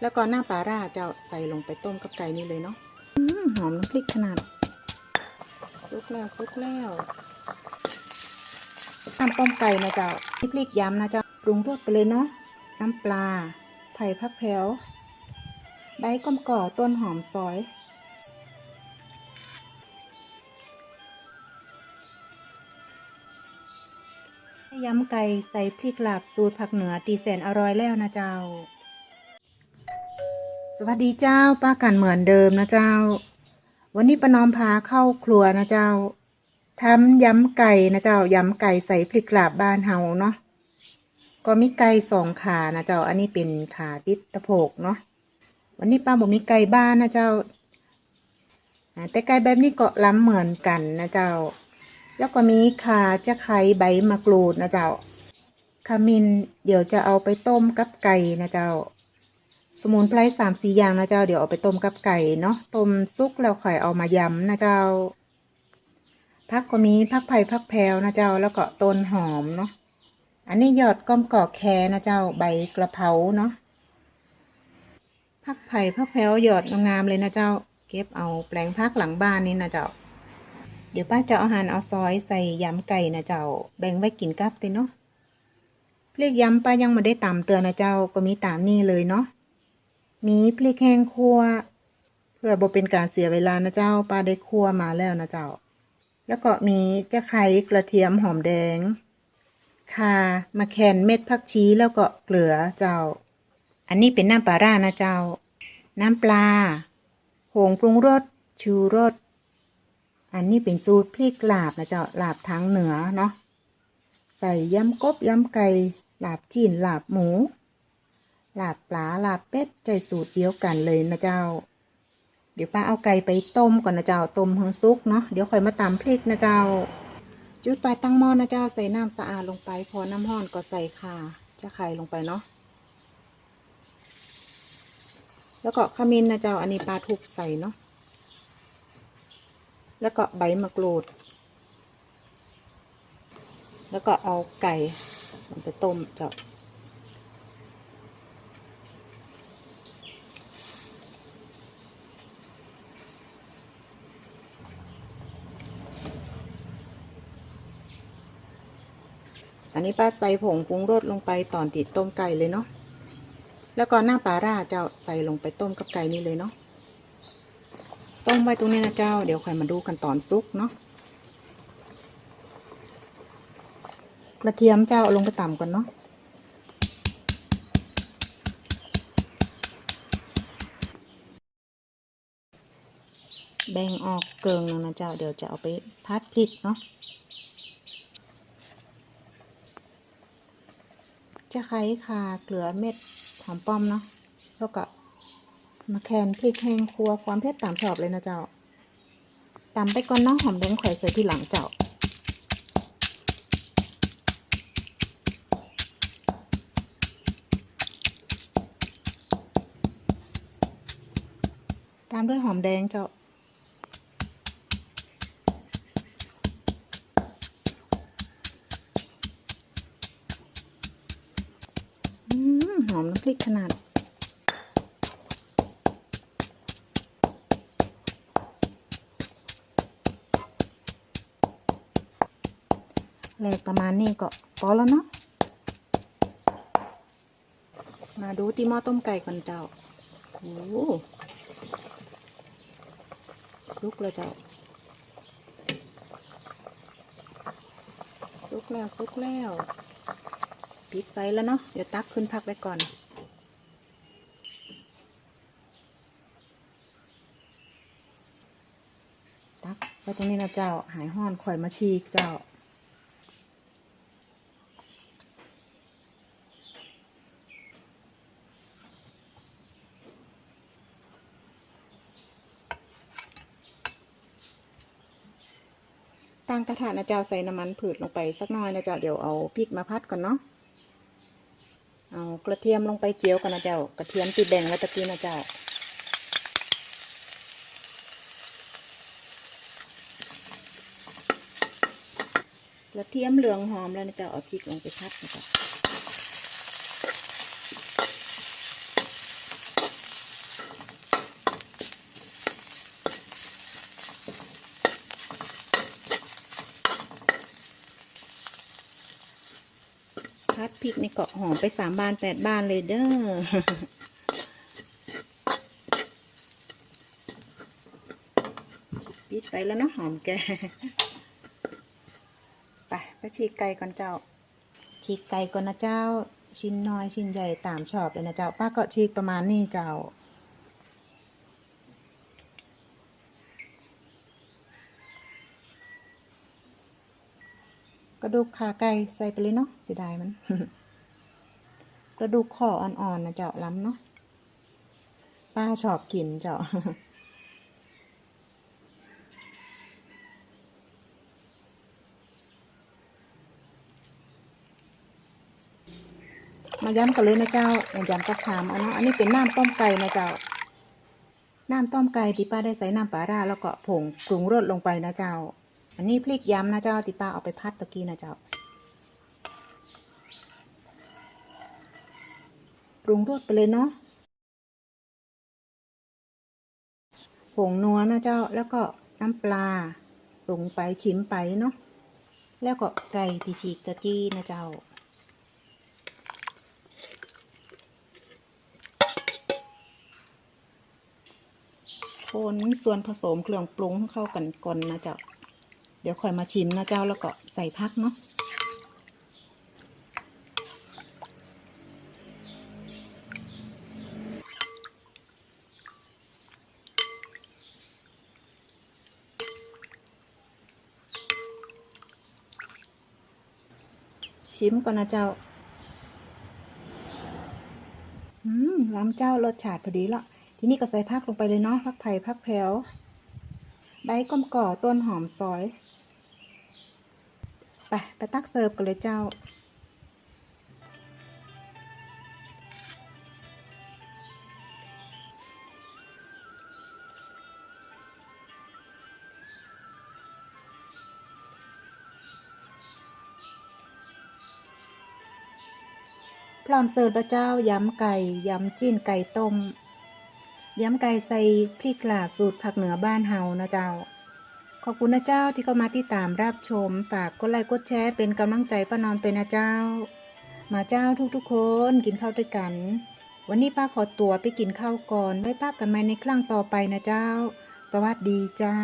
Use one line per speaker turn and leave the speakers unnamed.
แล้วก็หน้าปลาร่าจ้าใส่ลงไปต้มกับไก่นี่เลยเนาะอหอมน้ำพริกขนาดซุกแล้วซุกแล้วทำต้มไก่นะเจ้านี่พริกยำนะเจ้าปรุงรสไปเลยเนาะน้ำปลา ไผ่พักแผวใบก้มก่อต้นหอมซอยยำไก่ใส่พริกลาบสูตรผักเหนือตีแสนอร่อยแล้วนะเจ้า สวัสดีเจ้าป้ากันเหมือนเดิมนะเจ้า วันนี้ป้านอมพาเข้าครัวนะเจ้าทำยำไก่นะเจ้ายำไก่ใส่พริกลาบบ้านเฮาเนาะก็มีไก่สองขานะเจ้า อันนี้เป็นขาติดตะโพกเนาะวันนี้ป้าบอกมีไก่บ้านนะเจ้าแต่ไก่แบบนี้ก็ล้ำเหมือนกันนะเจ้า แล้วก็มีขาจะไคร้ใบมะกรูดนะเจ้าขมิ้นเดี๋ยวจะเอาไปต้มกับไก่นะเจ้า สมุนไพรสามสี่อย่างนะเจ้า เดี๋ยวเอาไปต้มกับไก่เนาะ ต้มซุกแล้วค่อยเอามายำนะเจ้า พักก็มีพักไผ่พักแพรวนะเจ้า แล้วก็ต้นหอมเนาะ อันนี้ยอดก้อมกอกแคนะเจ้า ใบกระเพราเนาะ พักไผ่พักแพรวยอดงามเลยนะเจ้า เก็บเอาแปลงพักหลังบ้านนี่นะเจ้า เดี๋ยวป้าจะเอาหั่นเอาซอยใส่ยำไก่นะเจ้า แบ่งไว้กินกับเติเนาะพริกยำป้ายังไม่ได้ตำเตือนนะเจ้า ก็มีตามนี่เลยเนาะ มีพริกแห้งคั่วเพื่อบ่เป็นการเสียเวลานะเจ้าป้าได้คั่วมาแล้วนะเจ้า แล้วก็มีจะไคร้กระเทียมหอมแดงข่ามะแคนเม็ดผักชีแล้วก็เกลือเจ้า อันนี้เป็นน้ำปลาร่านะเจ้า น้ำปลาผงปรุงรสชูรสอันนี้เป็นสูตรพริกลาบนะเจ้าลาบทางเหนือเนาะใส่ยำกบยำไก่ลาบจีนลาบหมู ลาบปลาลาบเป็ดใจสูตรเดียวกันเลยนะเจ้า เดี๋ยวป้าเอาไก่ไปต้มก่อนนะเจ้าต้มเฮงซุกเนาะเดี๋ยวค่อยมาตำพริกนะเจ้า จุดไฟตั้งหม้อนะเจ้าใส่น้ำสะอาดลงไป พอน้ำห้อนก็ใส่ข่าจะไข่ลงไปเนาะแล้วก็ขมิ้นนะเจ้าอันนี้ปลาทุบใส่เนาะแล้วก็ใบมะกรูด แล้วก็เอาไก่ลงไปต้มเจ้า อันนี้ป้าใส่ผงปรุงรสลงไปตอนติดต้มไก่เลยเนาะ แล้วก็หน้าปลาร่าเจ้าใส่ลงไปต้มกับไก่นี่เลยเนาะ ต้มไว้ตรงนี้นะเจ้า เดี๋ยวค่อยมาดูกันตอนซุกเนาะ กระเทียมเจ้าเอาลงไปต่ำก่อนเนาะแบ่งออกเกิงหนึงนะเจ้า เดี๋ยวจะเอาไปพัดพริกเนาะ จะไคร้ค่ะเกลือเม็ดหอมป้อมเนาะแล้วก็มะแคนพริกแห้งครัวความเผ็ดตามชอบเลยนะเจ้าตำไปก่อนเนาะหอมแดงข่อยใส่ที่หลังเจ้าตามด้วยหอมแดงเจ้า หอมน้ำพริกขนาดแหลกประมาณนี้ก็พอแล้วเนาะ มาดูที่หม้อต้มไก่ก่อนเจ้า โอ้สุกแล้วเจ้า สุกแล้วสุกแล้ว ปิดไฟแล้วเนาะเดี๋ยวตักขึ้นพักไว้ก่อน ตักไว้ตรงนี้นะเจ้าหายห้อนข่อยมาชีกเจ้าตั้งกระทะนะเจ้าใส่น้ำมันผืดลงไปสักน่อยนะเจ้าเดี๋ยวเอาพริกมาพัดก่อนเนาะ กระเทียมลงไปเจียวกันนะเจ้า กระเทียมติดแดงไว้ตะกี้นะเจ้า กระเทียมเหลืองหอมแล้วนะเจ้าเอาพริกลงไปพัดนะเจ้า พริกในเกาะหอมไปสามบานแปดบานเลยเด้อปิดไปแล้วเนาะหอมแกไปไปฉีกไก่ก่อนเจ้า ฉีกไก่ก่อนนะเจ้า ชิ้นน้อยชิ้นใหญ่ตามชอบเลยนะเจ้าป้าก็ฉีกประมาณนี้เจ้า กระดูกขาไก่ใส่ไปเลยเนาะเสียดายมัน กระดูกคออ่อนๆนะเจ้าล้ำเนาะป้าชอบกินเจ้ามาย้ำกันเลยนะเจ้าย้ำกับชามเอาเนาะอันนี้เป็นน้ำต้มไก่นะเจ้า น้ำต้มไก่ที่ป้าได้ใส่น้ำปลาร้าแล้วก็ผงปรุงรสลงไปนะเจ้า อันนี้พริกย้ำนะเจ้าที่ป้าเอาไปพัดตะกี้นะเจ้า ปรุงรสไปเลยเนาะ ผงนัวนะเจ้า แล้วก็น้ำปลา ปรุงไปชิมไปเนาะ แล้วก็ไก่ที่ฉีกตะกี้นะเจ้าคนส่วนผสมเครื่องปรุงเข้ากันก่อนนะเจ้า เดี๋ยวค่อยมาชิมนะเจ้าแล้วก็ใส่พักเนาะชิมก่อนนะเจ้า อืม ล้ำเจ้ารสชาติพอดีละทีนี้ก็ใส่ผักลงไปเลยเนาะผักไผ่ผักแผวใบก้มก่อต้นหอมซอย ไป ไปตักเสิร์ฟกันเลยเจ้า พร้อมเสิร์ฟแล้วเจ้ายำไก่ยำจิ้นไก่ต้มยำไก่ใส่พริกลาบสูตรผักเหนือบ้านเฮานะเจ้า ขอบคุณนะเจ้าที่เข้ามาที่ตามรับชม ฝากกดไลค์กดแชร์เป็นกำลังใจป้านอนเป็นนะเจ้า มาเจ้าทุกๆคนกินข้าวด้วยกัน วันนี้ป้าขอตัวไปกินข้าวก่อนไว้ป้ากันใหม่ในครั้งต่อไปนะเจ้า สวัสดีเจ้า